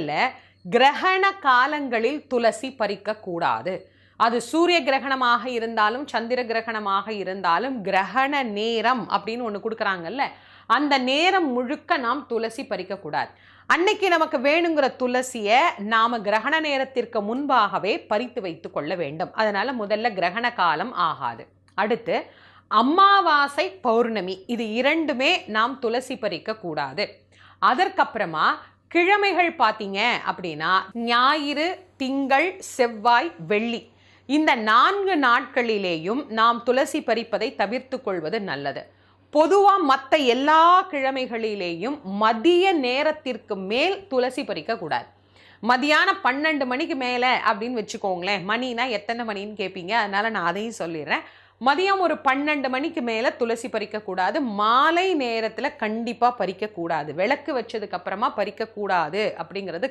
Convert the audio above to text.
இல்லை கிரகண காலங்களில் துளசி பறிக்கக்கூடாது அது சூரிய கிரகணமாக இருந்தாலும் சந்திர கிரகணமாக இருந்தாலும் கிரகண நேரம் அப்படின்னு ஒன்று கொடுக்குறாங்கல்ல அந்த நேரம் முழுக்க நாம் துளசி பறிக்கக்கூடாது அன்னைக்கு நமக்கு வேணுங்கிற துளசியை நாம கிரகண நேரத்திற்கு முன்பாகவே பறித்து வைத்து கொள்ள வேண்டும். அதனால முதல்ல கிரகண காலம் ஆகாது. அடுத்து அமாவாசை பௌர்ணமி இது இரண்டுமே நாம் துளசி பறிக்க கூடாது. அதற்கப்புறமா கிழமைகள் பார்த்தீங்க அப்படின்னா ஞாயிறு திங்கள் செவ்வாய் வெள்ளி. இந்த நான்கு நாட்களிலேயும் நாம் துளசி பறிப்பதை தவிர்த்து கொள்வது நல்லது. பொதுவாக மற்ற எல்லா கிழமைகளிலேயும் மதிய நேரத்திற்கு மேல் துளசி பறிக்கக்கூடாது மதியானம் பன்னெண்டு மணிக்கு மேலே அப்படின்னு வச்சுக்கோங்களேன். மணினா எத்தனை மணின்னு கேட்பீங்க அதனால் நான் அதையும் சொல்லிடுறேன். மதியம் ஒரு பன்னெண்டு மணிக்கு மேலே துளசி பறிக்கக்கூடாது மாலை நேரத்தில் கண்டிப்பாக பறிக்கக்கூடாது விளக்கு வச்சதுக்கப்புறமா பறிக்கக்கூடாது அப்படிங்கிறது